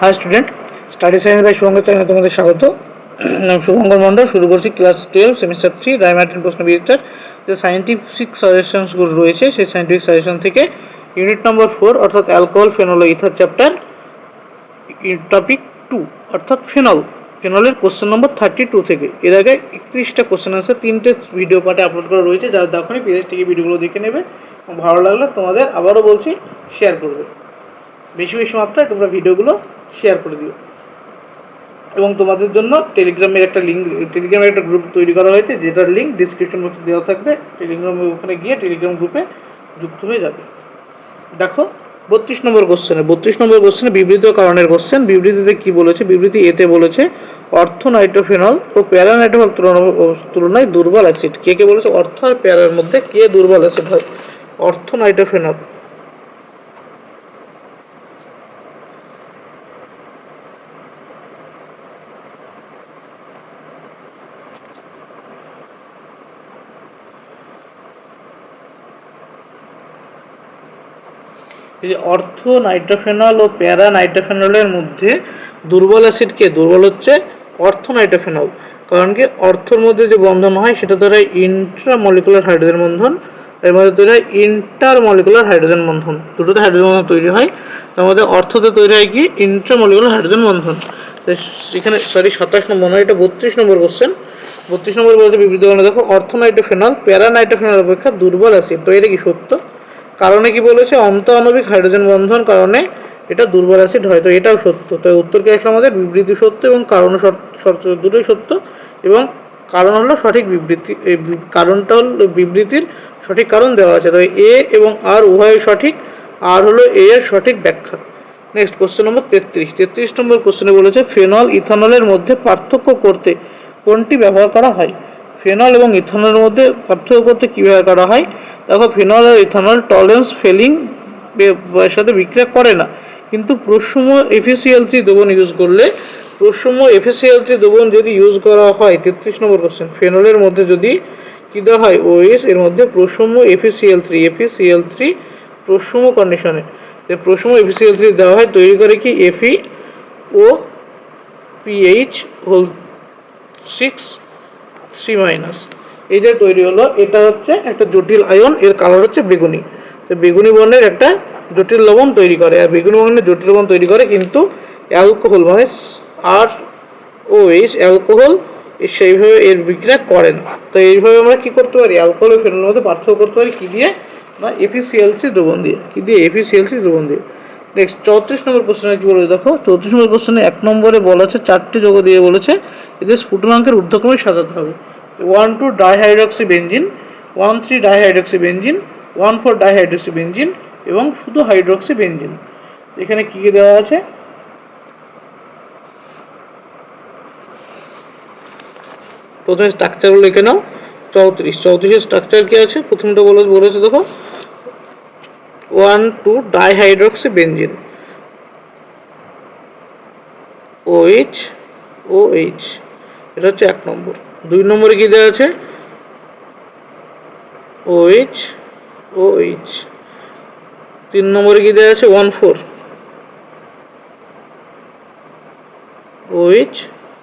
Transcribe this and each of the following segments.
Hi student study science by Subhankar চ্যানেলে তোমাদের স্বাগত। শুভঙ্কর মণ্ডল, শুরু করছি ক্লাস টুয়েলভ সেমিস্টার থ্রি ডাইমার্টিন প্রশ্ন বিচিত্রার যে সায়েন্টিফিক সাজেশনসগুলো রয়েছে, সেই সায়েন্টিফিক সাজেশন থেকে ইউনিট নম্বর ফোর অর্থাৎ alcohol phenol ether chapter topic two অর্থাৎ ফেনল ফেনলের কোশ্চেন নম্বর থার্টি টু থেকে। এর আগে একত্রিশটা কোশ্চেন আছে তিনটে ভিডিও পার্টে আপলোড করা রয়েছে। যারা দেখনি পেজ থেকে ভিডিওগুলো দেখে নেবে। ভালো লাগলে তোমাদের আবারও বলছি শেয়ার করবে। বেশি বেশি মাত্রায় তোমরা ভিডিওগুলো শেয়ার করে দিও। এবং তোমাদের জন্য টেলিগ্রামের একটা লিঙ্ক টেলিগ্রামের একটা গ্রুপ তৈরি করা হয়েছে, যেটার লিঙ্ক ডিসক্রিপশন বক্সে দেওয়া থাকবে। টেলিগ্রামে ওখানে গিয়ে টেলিগ্রাম গ্রুপে যুক্ত হয়ে যাবে। দেখো, বত্রিশ নম্বর কোশ্চেনে বত্রিশ নম্বর কোশ্চেনে বিবৃত কারণের কোশ্চেন বিবৃতিতে কি বলেছে? বিবৃতি এতে বলেছে অর্থ নাইট্রোফেনল ও প্যারা নাইট্রোফেনল তুলনায় দুর্বল অ্যাসিড। কে কে বলেছে? অর্থ আর প্যারার মধ্যে কে দুর্বল অ্যাসিড হয়? অর্থ নাইট্রোফেনল এই অর্থ, নাইট্রোফেনল ও প্যারা নাইট্রোফেনলের মধ্যে দুর্বল অ্যাসিড কে? দুর্বল হচ্ছে অর্থ নাইট্রোফেনল। কারণ কি? অর্থর মধ্যে যে বন্ধন হয়, সেটা ধরে ইন্ট্রামলিকুলার হাইড্রোজেন বন্ধন, এর মধ্যে তৈরি হয় ইন্টারমলিকুলার হাইড্রোজেন বন্ধন। দুটোতে হাইড্রোজেন বন্ধন তৈরি হয়। তার মধ্যে অর্থতে তৈরি হয় কি? ইন্ট্রামলিকুলার হাইড্রোজেন বন্ধন। এখানে সরি সাতাশ নম্বর নয় এটা বত্রিশ নম্বর কোশ্চেন বত্রিশ নম্বর বলতে বিবৃত দেখো, অর্থ নাইট্রোফেনল, প্যারা নাইট্রোফেনল অপেক্ষা দুর্বল অ্যাসিড। তো এটা কি সত্য? কারণে কি বলেছে? অন্ত আণবিক হাইড্রোজেন বন্ধন কারণে এটা দুর্বল অ্যাসিড হয়। তো এটাও সত্য। তো উত্তর কি আসলে আমাদের বিবৃতি সত্য এবং কারণ দুটোই সত্য এবং কারণ হলো সঠিক বিবৃতি। কারণটা হলো বিবৃতির সঠিক কারণ দেওয়া আছে। তো এ এবং আর উভয় সঠিক। আর হলো এ এর সঠিক ব্যাখ্যা। নেক্সট কোশ্চেন নম্বর তেত্রিশ। তেত্রিশ নম্বর কোশ্চেনে বলেছে, ফেনল ইথানলের মধ্যে পার্থক্য করতে কোনটি ব্যবহার করা হয়? ফেনল এবং ইথানলের মধ্যে পার্থক্য করতে কী ব্যবহার করা হয়? দেখো ফেনল আর ইথানল টলেন্স ফেলিং সাথে বিক্রিয়া করে না। কিন্তু প্রসম এফিসিএল দ্রবণ ইউজ করলে প্রসম এফিসিএল দ্রবণ যদি ইউজ করা হয়, তেত্রিশ নম্বর কোশ্চেন ফেনলের মধ্যে যদি কী দেওয়া হয় ওএস এর মধ্যে প্রসম এফিসিএল থ্রি এফিসিএল থ্রি প্রসম কন্ডিশনে যে প্রসম এফিসিএল থ্রি দেওয়া হয়, তৈরি করে কি? এফি ও পিএইচ হোল সিক্স থ্রি মাইনাস এই যে তৈরি হলো, এটা হচ্ছে একটা জটিল আয়ন, এর কালার হচ্ছে বেগুনি। তো বেগুনি বর্ণের একটা জটিল লবণ তৈরি করে, আর বেগুনি বর্ণের জটিল লবণ তৈরি করে কিন্তু অ্যালকোহল মানে আর ও এইচ অ্যালকোহল সেইভাবে এর বিক্রিয়া করে না তো এইভাবে আমরা কি করতে পারি? অ্যালকোহল ও ফেনলের মধ্যে পার্থক্য করতে পারি কি দিয়ে? না এফিসিএলসি দ্রবণ দিয়ে। কি দিয়ে? এফিসিএলসি দ্রবণ দিয়ে। নেক্সট, চৌত্রিশ নম্বর কোশ্চেনে কি বলেছে? দেখো, চৌত্রিশ নম্বর কোশ্চেনে এক নম্বরে বলা আছে, চারটি যোগ দিয়ে বলেছে, এদের স্ফুটনাঙ্কের ঊর্ধ্বক্রমে সাজাতে হবে। One two dihydroxy benzene one three dihydroxy benzene one four dihydroxy benzene এবং শুধু হাইড্রক্সি বেঞ্জিন এখানে কি কি দেওয়া আছে? প্রথমে স্ট্রাকচারগুলো লিখে নাও। চৌত্রিশ। চৌত্রিশের স্ট্রাকচার কি আছে? প্রথমটা বলে, বলেছে দেখো। One two dihydroxy benzene OH OH. এটা হচ্ছে এক নম্বর। দুই নম্বরে কি দেওয়া আছে? ওএইচ ওএইচ তিন নম্বরে কি দেওয়া আছে? ওয়ান ফোর ওএইচ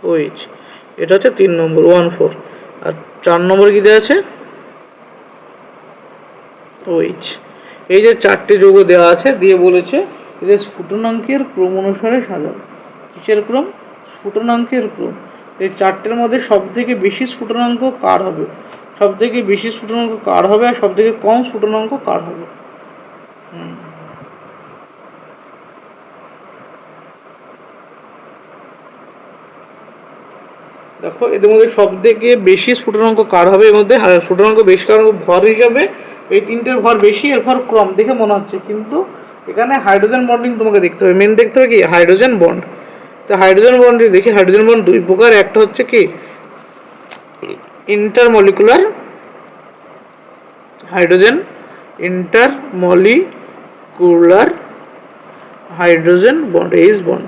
ওএইচ এটা হচ্ছে তিন নম্বর ওয়ান ফোর আর চার নম্বরে কি দেওয়া আছে? ওএইচ এই যে চারটে যৌগ দেওয়া আছে, দিয়ে বলেছে এদের স্ফুটনাঙ্কের ক্রম অনুসারে সাজানো। কিসের ক্রম? স্ফুটনাঙ্কের ক্রম। এই চারটের মধ্যে সব থেকে বেশি স্ফুটনাঙ্ক কার হবে? সব থেকে বেশি স্ফুটনাঙ্ক কার হবে আর সব থেকে কম স্ফুটনাঙ্ক কার হবে? দেখো এদের মধ্যে সব থেকে বেশি স্ফুটনাঙ্ক কার হবে? এর মধ্যে হ্যাঁ, স্ফুটনাঙ্ক বেশি কারণ ভর হিসাবে এই তিনটের ভর বেশি এর ভর কম দেখে মনে হচ্ছে। কিন্তু এখানে হাইড্রোজেন বন্ডিং তোমাকে দেখতে হবে। মেন দেখতে হবে কি? Hydrogen bond. তো হাইড্রোজেন বন্ড দেখি হাইড্রোজেন বন্ড দুই প্রকার, একটা হচ্ছে কি intermolecular hydrogen intermolecular hydrogen bond H bond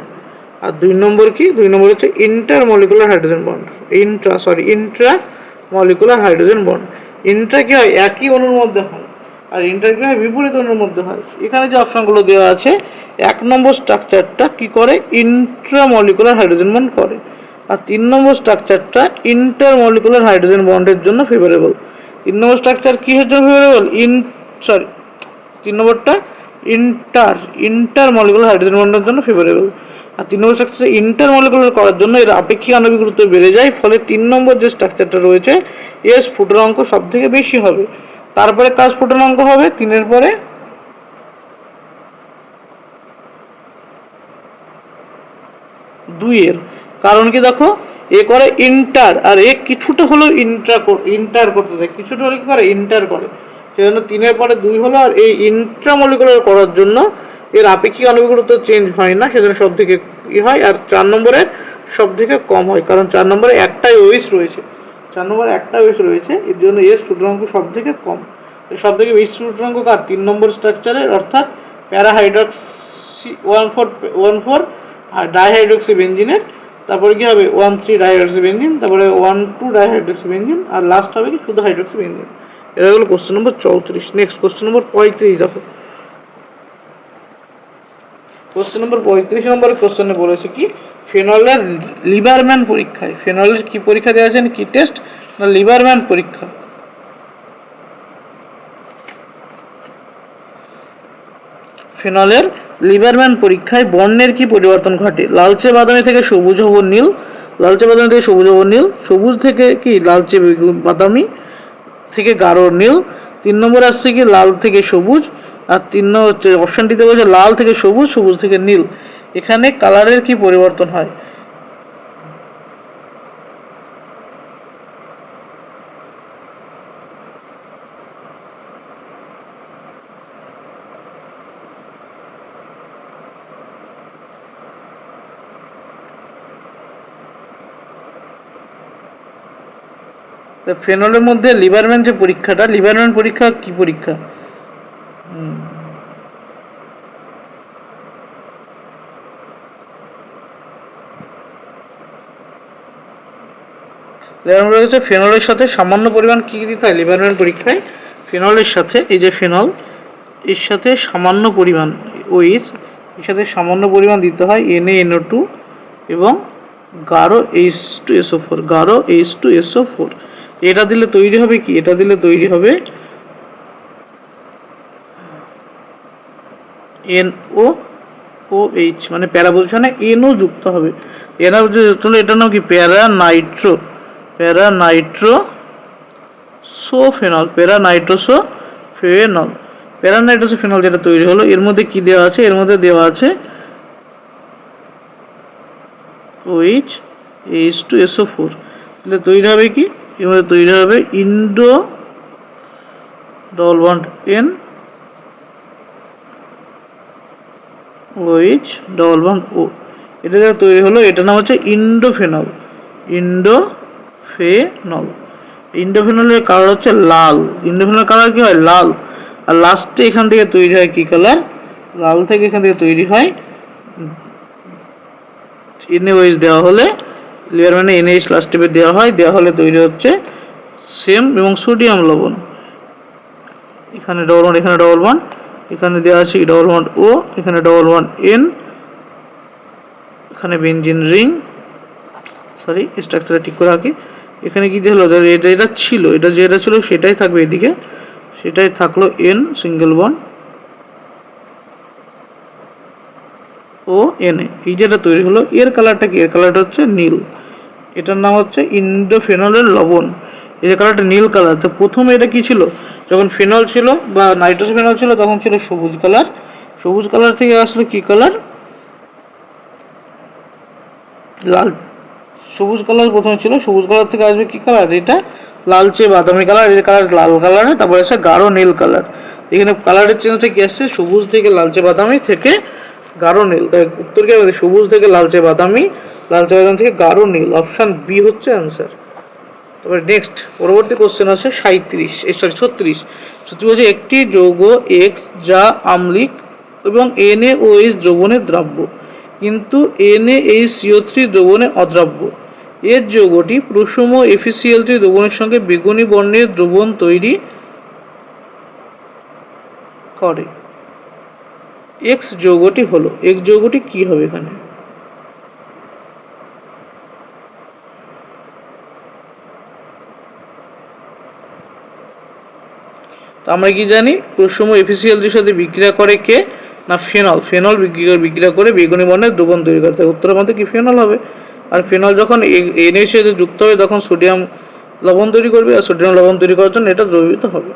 আর দুই নম্বর কি? দুই নম্বর হচ্ছে intermolecular hydrogen bond intra sorry intra molecular hydrogen bond intra কি হয়? একই অণুর মধ্যে হয়। আর ইন্টার কি হয়, বিপরীত অণুর মধ্যে হয়। এখানে যে অপশনগুলো দেওয়া আছে, এক নম্বর স্ট্রাকচারটা কি করে? ইন্ট্রামলিকুলার হাইড্রোজেন বন্ড করে। আর তিন নম্বর স্ট্রাকচারটা ইন্টারমলিকুলার হাইড্রোজেন বন্ডের জন্য ফেভারেবল তিন নম্বর স্ট্রাকচার কিসের জন্য ফেভারেবল ইন সরি তিন নম্বরটা ইন্টার ইন্টার মলিকুলার হাইড্রোজেন বন্ডের জন্য ফেভারেবল আর তিন নম্বর স্ট্রাকচার ইন্টার মলিকুলার করার জন্য এর আপেক্ষিক আণবিক গুরুত্ব বেড়ে যায়, ফলে তিন নম্বর যে স্ট্রাকচারটা রয়েছে ফুটের অঙ্ক সব থেকে বেশি হবে। তারপরে কাজ ফুটের অঙ্ক হবে তিনের পরে। দুইয়ের। কারণ কি দেখো, এ করে ইন্টার আর এ কিছুটা হলেও ইন্টার ইন্টার করতে দেয় কিছুটা হলে কি করে? ইন্টার করে। সেজন্য তিনের পরে দুই হলো আর এই ইন্ট্রামলিকুলার করার জন্য এর আপেক্ষিক আণবিক গুরুত্ব চেঞ্জ হয় না, সেজন্য সব থেকে ই হয়। আর চার নম্বরে সব থেকে কম হয়, কারণ চার নম্বরে একটাই ওয়েস রয়েছে। চার নম্বর একটা বেশ রয়েছে, এর জন্য এর সূত্রাঙ্ক সব থেকে কম। সব থেকে বেশি সূত্রাঙ্ক কার? তিন নম্বর স্ট্রাকচারের অর্থাৎ parahydroxy one four one four dihydroxy বেঞ্জিনের তারপরে কী হবে? ওয়ান থ্রি ডাইহাইড্রক্সি বেঞ্জিন তারপরে ওয়ান টু ডাইহাইড্রক্সি বেঞ্জিন আর লাস্ট হবে কি? শুধু হাইড্রক্সি বেঞ্জিন এটা হলো কোশ্চেন নম্বর চৌত্রিশ। নেক্সট কোশ্চেন নম্বর পঁয়ত্রিশ, দেখো। কোশ্চেন নম্বর পঁয়ত্রিশ নম্বরের কোশ্চেনে বলেছে কি? ফেনলের লিভারম্যান পরীক্ষায়, ফেনলের কি পরীক্ষা দেওয়া আছে কি টেস্ট? না, লিভারম্যান পরীক্ষা। ফেনলের লিভারম্যান পরীক্ষায় বর্ণের কি পরিবর্তন ঘটে? লালচে বাদামি থেকে সবুজ হব নীল। লালচে বাদামি থেকে সবুজ হব নীল। সবুজ থেকে কি লালচে বাদামি থেকে গাঢ় নীল। তিন নম্বর আসছে কি লাল থেকে সবুজ। আর তিন নম্বর হচ্ছে অপশানটিতে বলছে লাল থেকে সবুজ সবুজ থেকে নীল। এখানে কালারের কি পরিবর্তন হয়? ফেনলের মধ্যে লিভারম্যান যে পরীক্ষাটা লিভারম্যান পরীক্ষা কি পরীক্ষা? লিভারম্যান হচ্ছে ফেনলের সাথে সামান্য পরিমাণ কী কি দিতে হয়? লিভারম্যান পরীক্ষায় ফেনলের সাথে এই যে ফেনল এর সাথে সামান্য পরিমাণ ওইচ এর সাথে সামান্য পরিমাণ দিতে হয় এন এ এনও টু এবং গাঢ় এইচ টু এসও ফোর গাঢ় এইচ টু এসও ফোর এটা দিলে তৈরি হবে কি? এটা দিলে তৈরি হবে এন ও ও এইচ মানে প্যারা পজিশনে এনও যুক্ত হবে। এরা যুক্ত হলে এটার নাম কি? প্যারা নাইট্রো প্যারা নাইট্রো সোফেনল প্যারা ফেনল প্যারা নাইট্রোসো ফেনল যেটা তৈরি হলো, এর মধ্যে কি দেওয়া আছে? এর মধ্যে দেওয়া আছে OH H two S O four. তাহলে তৈরি হবে কি? এর মধ্যে তৈরি হবে Indo double bond N OH double bond O. এটা যেটা তৈরি হলো, এটার নাম হচ্ছে ইন্ডোফেনল। ইন্ডোফেনল ইন্ডোফেনলের কালার হচ্ছে লাল। ইন্ডোফেনলের কালার কি হয়? লাল। আর লাস্টে এখান থেকে তৈরি হয় কি কালার লাল থেকে এখান থেকে তৈরি হয় এনএইচ দেওয়া হলে লেয়ার মানে এনএইচ লাস্ট স্টেপে দেওয়া হয়। দেওয়া হলে তৈরি হচ্ছে সেম এবং সোডিয়াম লবণ। এখানে ডবল ওয়ান এখানে ডবল ওয়ান এখানে দেওয়া আছে ডবল ওয়ান ও এখানে ডবল ওয়ান এন এখানে বেঞ্জিন রিং সরি স্ট্রাকচারটা ঠিক করে রাখি। এখানে কি হলো? এটা এটা ছিল, এটা যেটা ছিল সেটাই থাকবে এদিকে। সেটাই থাকল N single bond O N এই যেটা তৈরি হলো, এর কালারটা কি? এর কালারটা হচ্ছে নীল। এটার নাম হচ্ছে ইন্ডোফেনলের লবণ। এই যে কালারটা নীল কালার তো প্রথমে এটা কি ছিল? যখন ফেনল ছিল বা নাইট্রোস ফেনল ছিল, তখন ছিল সবুজ কালার সবুজ কালার থেকে আসলো কি কালার লাল। সবুজ কালার প্রথমে ছিল, সবুজ কালার থেকে আসবে কি কালার? এটা লালচে বাদামি কালার, এই কালার লাল কালার, তারপরে আসছে গাঢ় নীল কালার। এখানে কালারের চেঞ্জটা কি আসছে সবুজ থেকে লালচে বাদামি থেকে গাঢ় নীল উত্তর কি সবুজ থেকে লালচে বাদামি লালচে বাদামি থেকে গাঢ় নীল। অপশান বি হচ্ছে অ্যান্সার তারপরে নেক্সট পরবর্তী কোশ্চেন আছে সাঁত্রিশ এই সরি ছত্রিশ। ছত্রিশ বলছে, একটি যৌগ এক্স যা আম্লিক এবং NaOH দ্রবণের দ্রাব্য, কিন্তু এনএ এইচ সিও থ্রি দ্রবণে অদ্রাব্য। এর যৌগটি প্রসম এফিসিএল থ্রি দ্রবণের সঙ্গে বেগুনি বর্ণের দ্রবণ তৈরি করে। এক্স যৌগটি হলো এক্স যৌগটি কি হবে এখানে? তো আমরা কি জানি, প্রসম এফিসিয়ালদের সাথে বিক্রিয়া করে কে? না, ফেনল। ফেনল বিক্রিয়া বিক্রিয়া করে বেগুনি বর্ণের দ্রবণ তৈরি করে। তাই উত্তরের মধ্যে কি ফেনল হবে? আর ফেনল যখন এন এর সাথে যুক্ত হবে তখন সোডিয়াম লবণ তৈরি করবে, আর সোডিয়াম লবণ তৈরি করার জন্য এটা দ্রবীভূত হবে।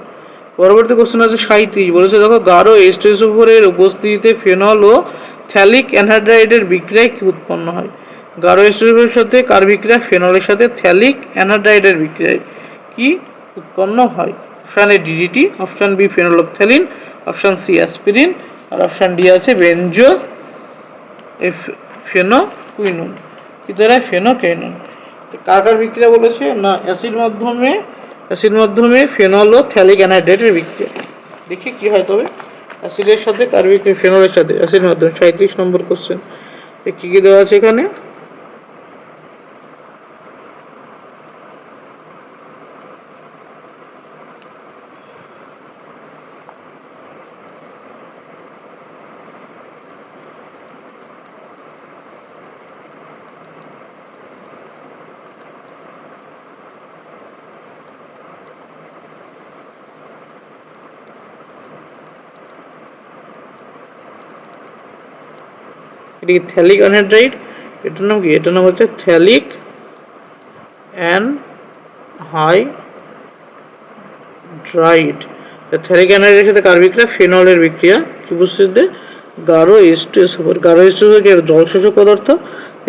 পরবর্তী কোশ্চেন আছে সাঁত্রিশ বলেছে, দেখো, গাঢ় এস্টোসোফোরের উপস্থিতিতে ফেনল ও থ্যালিক অ্যানহাইড্রাইডের বিক্রিয়ায় কি উৎপন্ন হয়? গাঢ় এস্টোসোফোরের সাথে কার বিক্রিয়া? ফেনলের সাথে থ্যালিক অ্যানহাইড্রাইডের বিক্রিয়ায় কি উৎপন্ন হয়? Option A DDT option B phenolphthalein option C aspirin R option D আছে বেনজো ফেনোকুইনুন কি দ্বারা ফেনোকেনুন কার কার বিক্রিয়া বলেছে? না, অ্যাসিড মাধ্যমে অ্যাসিড মাধ্যমে ফেনল ও থ্যালিক অ্যানাইড্রেটের বিক্রিয়া। দেখি কি হয় তবে। অ্যাসিডের সাথে কার বিক্রিয়া? ফেনলের সাথে, অ্যাসিড মাধ্যমে। সাঁত্রিশ নম্বর কোশ্চেন কী কী দেওয়া আছে এখানে? এটা কি থ্যালিক অ্যানহাইড্রাইড? এটার নাম কি? এটার নাম হচ্ছে phthalic anhydride. Phthalic অ্যানহাইড্রাইডের সাথে কার বিক্রিয়া? ফেনলের বিক্রিয়া। কি বুঝতে গাঢ় এস্টেস ওপর গাঢ় এস্টেস কি? জল শোষক পদার্থ।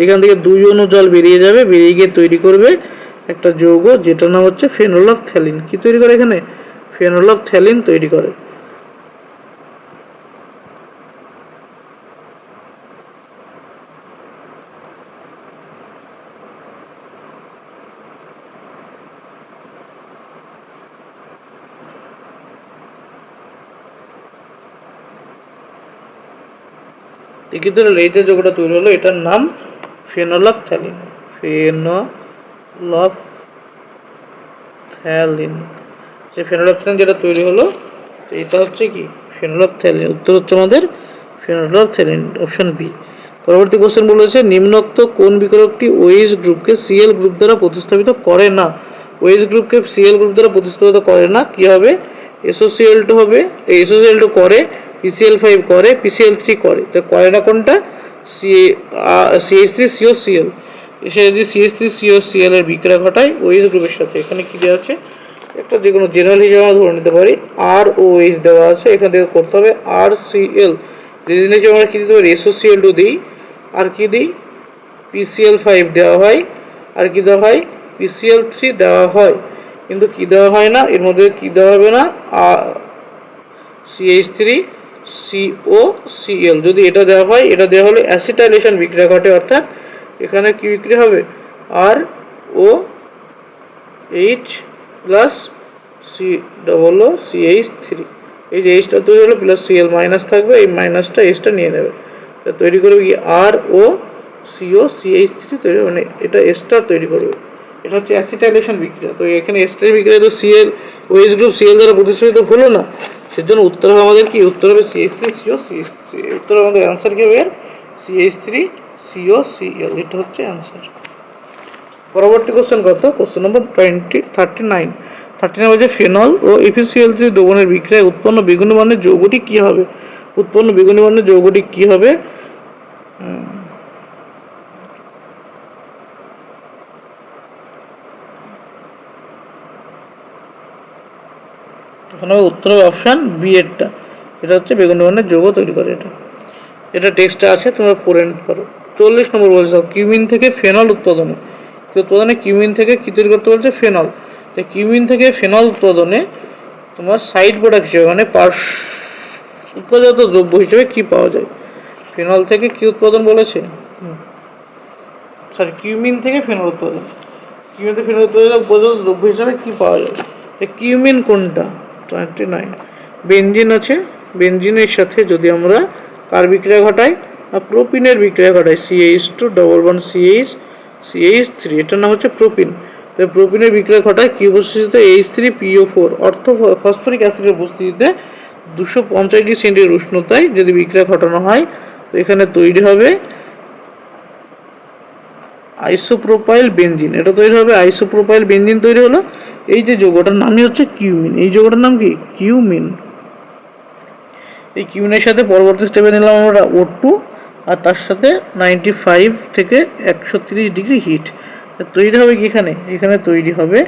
এখান থেকে দুই অনু জল বেরিয়ে যাবে, বেরিয়ে গিয়ে তৈরি করবে একটা যৌগ, যেটার নাম হচ্ছে ফেনল অফ থ্যালিন কি তৈরি করে এখানে? ফেনল অফ থ্যালিন তৈরি করে। দেখি ধরো এই যে যোগটা তৈরি হলো, এটার নাম ফেনলফ থ্যালিন ফেনলফ থ্যালিন যে ফেনলফ থ্যালিন যেটা তৈরি হলো, এটা হচ্ছে কি? ফেনলফ থ্যালিন উত্তর হচ্ছে আমাদের ফেনলফ থ্যালিন অপশন বি পরবর্তী কোশ্চেন বলেছে, নিম্নোক্ত কোন বিকরকটি ওএইচ গ্রুপকে সিএল গ্রুপ দ্বারা প্রতিস্থাপিত করে না? ওএইচ গ্রুপকে সিএল গ্রুপ দ্বারা প্রতিস্থাপিত করে না, কি হবে? এসোসিএল টু হবে। এসোসিএল টু করে পিসিএল ফাইভ করে, পিসিএল থ্রি করে। তো করে না কোনটা? C CS three CO CL এসে যদি সিএস থ্রি সিও সিএল এর বিক্রিয়া ঘটায় ওএইচ গ্রুপের সাথে। এখানে কি দেওয়া আছে? একটা যে কোনো জেনারেল হিসেবে আমরা ধরে নিতে পারি আর ও এইচ দেওয়া আছে। এখান থেকে করতে হবে আর সিএল রিজন হিসেবে আমরা কি দিতে পারি? এসোসিএল টু দিই। আর কি দিই? পিসিএল ফাইভ দেওয়া হয়। আর কি দেওয়া হয়? পিসিএল থ্রি দেওয়া হয়। কিন্তু কি দেওয়া হয় না? এর মধ্যে কি দেওয়া হবে না? সিএইচ থ্রি সিও সিএল যদি এটা দেওয়া হয়, এটা দেওয়া হলে অ্যাসিটাইলেশন বিক্রিয়া ঘটে, অর্থাৎ এখানে কি বিক্রি হবে? R O H plus C double O CH three এই যে এইচটা তৈরি হলো প্লাস সিএল মাইনাস থাকবে, এই মাইনাসটা এইচটা নিয়ে নেবে। তৈরি করবে কি? R O CO CH three তৈরি মানে এটা এসটা তৈরি করবে। এটা হচ্ছে অ্যাসিটাইলেশন বিক্রিয়া। তো এখানে এস্টার বিক্রিয়া, তো সিএল ওএইচ গ্রুপ সিএল দ্বারা প্রতিষ্ঠিত হলো না। সেজন্য উত্তর হবে আমাদের কি? উত্তর হবে CH three CO CH three উত্তর আমাদের অ্যান্সার কি হবে সিএইচ থ্রি সিও সিএল এটা হচ্ছে অ্যান্সার পরবর্তী কোশ্চেন কত? Question number twenty thirty nine thirty nine হচ্ছে ফেনল ও এফিসিএল থ্রি দ্রবণের বিক্রিয়ায় উৎপন্ন বেগুনি বর্ণের যৌগটি কী হবে? উৎপন্ন বেগুনি বর্ণের যৌগটি কী হবে? এখানে উত্তর অপশান বি এরটা। এটা হচ্ছে বেগুনি বর্ণের যৌগ তৈরি করে এটা। এটা টেক্সটে আছে, তোমরা পড়ে নিতে পারো। চল্লিশ নম্বর বলছে কিউমিন থেকে ফেনল উৎপাদনে। উৎপাদনে কিউমিন থেকে কি তৈরি করতে বলছে? ফেনল। তো কিউমিন থেকে ফেনল উৎপাদনে তোমার সাইড প্রোডাক্ট হিসেবে মানে পার্শ্ব উপজাত দ্রব্য হিসেবে কি পাওয়া যায়? ফেনল থেকে কি উৎপাদন বলেছে? সরি কিউমিন থেকে ফেনল উৎপাদন। কিউমিন থেকে ফেনল উৎপাদন দ্রব্য হিসেবে কি পাওয়া যায়? কিউমিন কোনটা? টোয়েন্টি নাইন বেঞ্জিন আছে। বেঞ্জিনের সাথে যদি আমরা কার বিক্রিয়া ঘটাই? না, প্রোপিনের বিক্রিয়া ঘটাই। CH two double one CH CH three এটার নাম হচ্ছে প্রোপিন। তো প্রোপিনের বিক্রিয়া ঘটায় কি উপস্থিতিতে? এইচ থ্রি পিও ফোর অর্থ ফসফরিক অ্যাসিডের উপস্থিতিতে দুশো পঞ্চাশ ডিগ্রি সেন্টিগ্রেড উষ্ণতায় যদি বিক্রিয়া ঘটানো হয়, তো এখানে তৈরি হবে আইসোপ্রোপাইল বেনজিন। এটা তৈরি হবে আইসোপ্রোপাইল বেনজিন তৈরি হলো। এই যে যৌগটার নামই হচ্ছে কিউমিন। এই যৌগটার নাম কি? কিউমিন। এই কিউমিনের সাথে পরবর্তী স্টেপে নিলাম আমরা ও টু আর তার সাথে নাইনটি ফাইভ থেকে একশো তিরিশ ডিগ্রি হিট তৈরি হবে কি এখানে? এখানে তৈরি হবে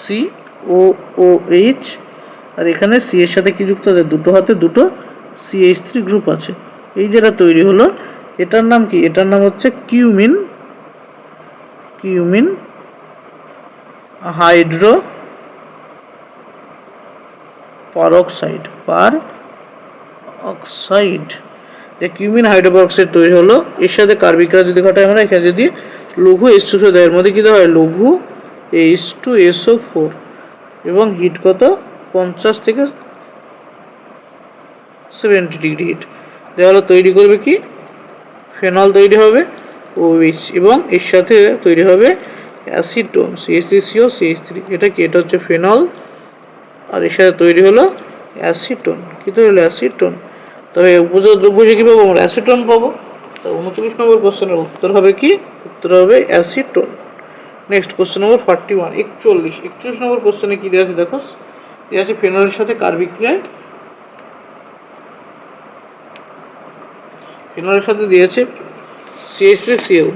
সি ও ও এইচ আর এখানে সি এর সাথে কি যুক্ত? আছে দুটো হাতে দুটো সিএইচ থ্রি গ্রুপ আছে। এই যেটা তৈরি হলো, এটার নাম কি? এটার নাম হচ্ছে কিউমিন কিউমিন হাইড্রো পারক্সাইড পার অক্সাইড যে কিউমিন হাইড্রোপারক্সাইড তৈরি হলো, এর সাথে কার্বিকরা যদি ঘটায় আমরা, এখানে যদি লঘু এইচ টু দেয় এর মধ্যে কী দেওয়া হয়? লঘু এইচ টু এসও ফোর এবং হিট কত? পঞ্চাশ থেকে সেভেন্টি ডিগ্রি হিট দেওয়া হলো তৈরি করবে কি? ফেনল তৈরি হবে ওইচ এবং এর সাথে তৈরি হবে acetone CS three CO CS three এটা কি? এটা হচ্ছে ফেনল। আর এর সাথে তৈরি হলো অ্যাসিটোন কী তৈরি হলো? অ্যাসিটোন তবে উপজাত দ্রব্য হিসেবে কী পাবো আমরা অ্যাসিটোন পাবো? তো উনচল্লিশ নম্বর কোশ্চেনের উত্তর হবে কি? উত্তর হবে acetone next question number forty one একচল্লিশ। একচল্লিশ নম্বর কোশ্চেনে কী দেওয়া আছে? দেখো। দেওয়া আছে ফেনলের সাথে কার বিক্রিয়ায়? ফেনলের সাথে দিয়েছে সিএসসি সিএল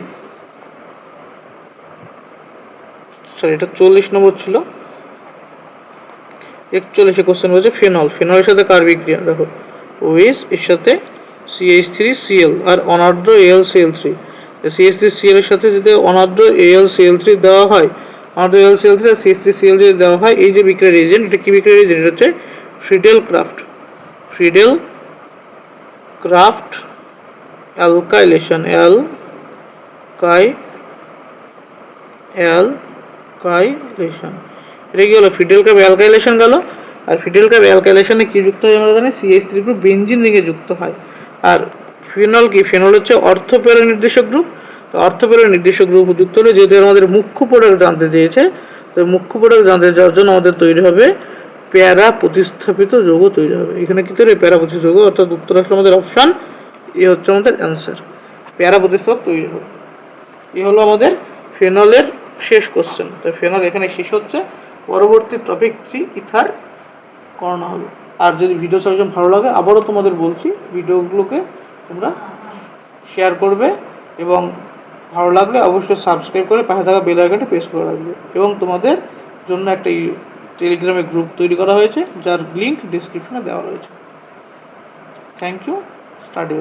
সরি এটা চল্লিশ নম্বর ছিল। একচল্লিশে কোশ্চেন বলছে ফেনল ফেনলের সাথে কার বিক্রিয়া? দেখো ওইস এর সাথে সিএইচ থ্রি সিএল আর অনার্দ্র L CL three CS three CL এর সাথে যদি অনার্দ্র এল সিএল থ্রি দেওয়া হয় অনার্দ্র এল সিএল থ্রি আর সিএস সিএল যদি দেওয়া হয়। এই যে বিক্রিয়ার এজেন্ট এটা কি বিক্রিয়ার এজেন্ট এটা হচ্ছে Friedel Crafts Friedel Crafts alkylation অ্যাল কাই অ্যাল কাইলেশন এটা কি হলো? ফিডেল ক্রাফ অ্যালকাইলেশন গেল। আর ফিডেল ক্রাফ অ্যালকাইলেশনে কি যুক্ত হয় আমরা জানি? সিএইচ থ্রি গ্রুপ বেঞ্জিন রিঙে যুক্ত হয়। আর ফেনল কি? ফেনল হচ্ছে অর্থপেরা নির্দেশক গ্রুপ অর্থপেরা নির্দিষ্ট গ্রুপ যুক্ত হলে, যেহেতু আমাদের মুখ্য প্রোডাক্ট জানতে চেয়েছে, তো মুখ্য প্রোডাক্ট জানতে যাওয়ার জন্য আমাদের তৈরি হবে প্যারা প্রতিস্থাপিত যৌগ তৈরি হবে। এখানে কি তৈরি প্যারা প্রতিস্থাপিত যৌগ, অর্থাৎ উত্তর আমাদের অপশান এ হচ্ছে আমাদের অ্যান্সার প্যারা প্রতিস্থাপক তৈরি হবে। এ হলো আমাদের ফেনলের শেষ কোশ্চেন তো ফেনল এখানে শেষ হচ্ছে। পরবর্তী টপিক থ্রি ইথার করানো হবে। আর যদি ভিডিও সাজেশন ভালো লাগে, আবারও তোমাদের বলছি ভিডিওগুলোকে তোমরা শেয়ার করবে এবং ভালো লাগলে অবশ্যই সাবস্ক্রাইব করে পাশে থাকা বেল আইকনটা প্রেস করে রাখবে। এবং তোমাদের জন্য একটা টেলিগ্রামে গ্রুপ তৈরি করা হয়েছে, যার লিঙ্ক ডিসক্রিপশনে দেওয়া রয়েছে। Thank you study